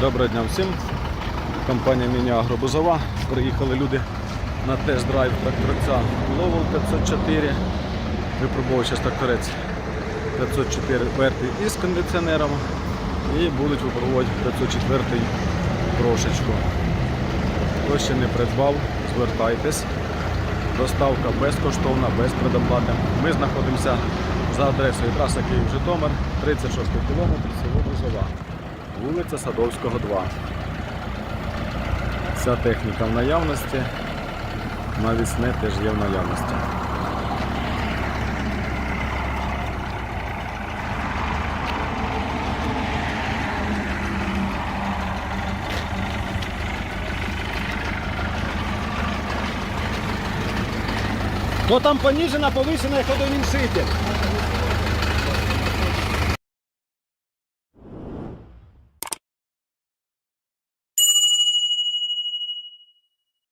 Доброго дня всім. Компанія Міні-Агро Бузова. Приїхали люди на тест-драйв тракторця Ловол 504. Випробував зараз тракторець 504 із кондиціонером. І будуть випробувати 504 трошечку. Хто ще не придбав, звертайтесь. Доставка безкоштовна, без предоплати. Ми знаходимося за адресою траса Київ-Житомир, 36 кілометр, село Бузова, вулиця Садовського, 2. Ця техніка в наявності, навісне теж є в наявності. То там понижена, повишена і ходовіншитель.